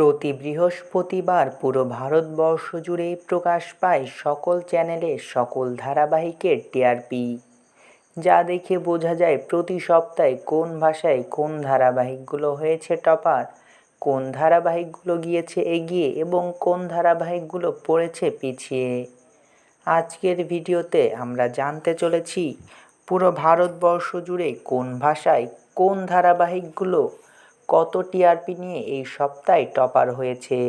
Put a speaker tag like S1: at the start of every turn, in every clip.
S1: প্রতি বৃহস্পতিবার পুরো ভারতবর্ষ জুড়েই প্রকাশ পায় সকল চ্যানেলের সকল ধারাবাহিকের টিআরপি। যা দেখে বোঝা যায় প্রতি সপ্তাহে কোন ভাষায় কোন ধারাবাহিকগুলো হয়েছে টপার, কোন ধারাবাহিকগুলো গিয়েছে এগিয়ে এবং কোন ধারাবাহিকগুলো পড়েছে পিছিয়ে। আজকের ভিডিওতে আমরা জানতে চলেছি পুরো ভারতবর্ষ জুড়ে কোন ভাষায় কোন ধারাবাহিকগুলো কত টিআরপি নিয়ে এই সপ্তাহে টপার হয়েছে?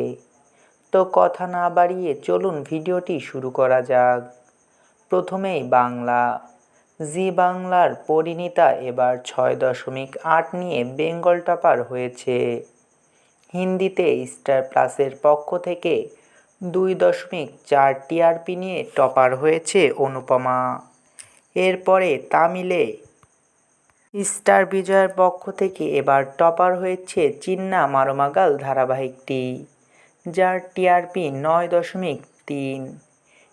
S1: তো কথা না বাড়িয়ে চলুন ভিডিওটি শুরু করা যাক। প্রথমেই বাংলা। জি বাংলার পরিণীতা এবার ছয় দশমিক আট নিয়ে বেঙ্গল টপার হয়েছে। হিন্দিতে স্টার প্লাসের পক্ষ থেকে দুই দশমিক চার টিআরপি নিয়ে টপার হয়েছে অনুপমা। এরপরে তামিলে স্টার বিজয়ের পক্ষ থেকে এবার টপার হয়েছে চিন্না মারমাগাল ধারাবাহিকটি, যার টিআরপি নয় দশমিক তিন।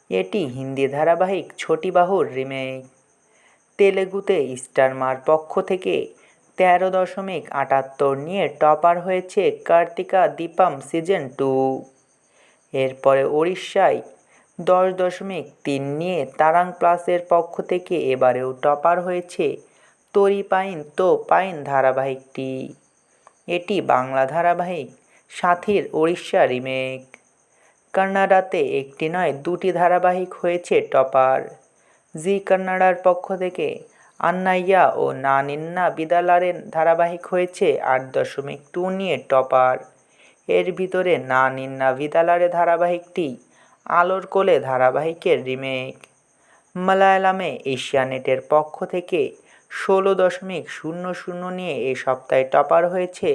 S1: এটি হিন্দি ধারাবাহিক ছোটি বাহুর রিমেক। তেলেগুতে স্টার মার পক্ষ থেকে তেরো দশমিক আটাত্তর নিয়ে টপার হয়েছে কার্তিকা দীপাম সিজন টু। এরপরে উড়িষ্যায় দশ দশমিক তিন নিয়ে তারাং প্লাসের পক্ষ থেকে এবারেও টপার হয়েছে তরি পাইন তো পাইন ধারাবাহিকটি। এটি বাংলা ধারাবাহিক, সাথীর ওড়িশা রিমেক। কান্নাডাতে একটি নয়, দুটি ধারাবাহিক হয়েছে টপার। জি কান্নাডার পক্ষ থেকে আন্নাইয়া ও না নিন্না বিদালারের ধারাবাহিক হয়েছে আট দশমিক টু নিয়ে টপার। এর ভিতরে না নিন্না বিদালারে ধারাবাহিকটি আলোর কোলে ধারাবাহিকের রিমেক। মালায়ালামে এশিয়ানেটের পক্ষ থেকে ষোলো দশমিক শূন্য শূন্য নিয়ে এ সপ্তাহে টপার হয়েছে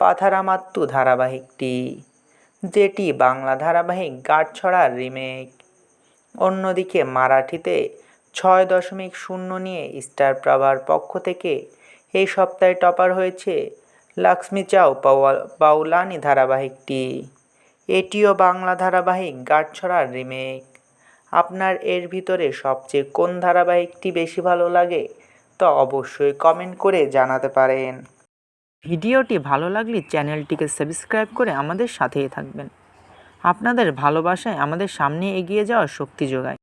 S1: পাথারামাত্তু ধারাবাহিকটি, যেটি বাংলা ধারাবাহিক গাঁটছড়ার রিমেক। অন্যদিকে মারাঠিতে ছয় দশমিক শূন্য নিয়ে স্টার প্রভার পক্ষ থেকে এই সপ্তাহে টপার হয়েছে লক্ষ্মী চাও বাউলানি ধারাবাহিকটি। এটিও বাংলা ধারাবাহিক গাঁটছড়ার রিমেক। আপনার এর ভিতরে সবচেয়ে কোন ধারাবাহিকটি বেশি ভালো লাগে তো অবশ্যই কমেন্ট করে জানাতে পারেন। ভিডিওটি ভালো লাগলে চ্যানেলটিকে সাবস্ক্রাইব করে আমাদের সাথেই থাকবেন। আপনাদের ভালোবাসায় আমাদের সামনে এগিয়ে যাওয়ার শক্তি যোগায়।